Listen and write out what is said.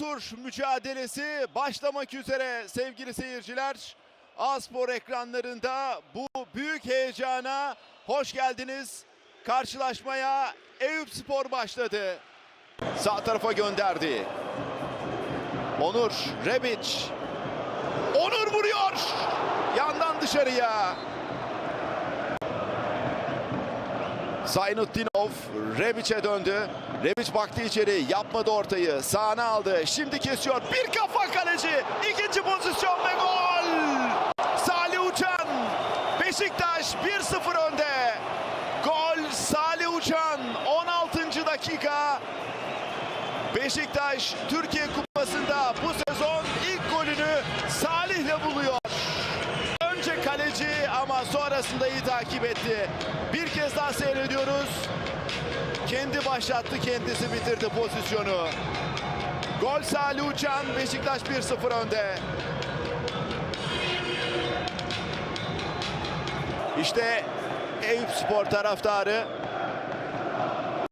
tur mücadelesi başlamak üzere sevgili seyirciler. Aspor ekranlarında bu büyük heyecana hoş geldiniz. Karşılaşmaya Eyüp Spor başladı. Sağ tarafa gönderdi. Onur Rebic. Onur vuruyor. Yandan dışarıya. Zaynuddinov Rebic'e döndü. Rebic baktı içeri. Yapmadı ortayı. Sağına aldı. Şimdi kesiyor. Bir kafa kaleci. İkinci pozisyon ve gol. Salih Uçan. Beşiktaş 1-0 önde. Gol Salih Uçan. 16. dakika. Beşiktaş Türkiye Kupası'nda bu kaleci ama sonrasında iyi takip etti. Bir kez daha seyrediyoruz. Kendi başlattı, kendisi bitirdi pozisyonu. Gol Salih Uçan, Beşiktaş 1-0 önde. İşte Eyüp Spor taraftarı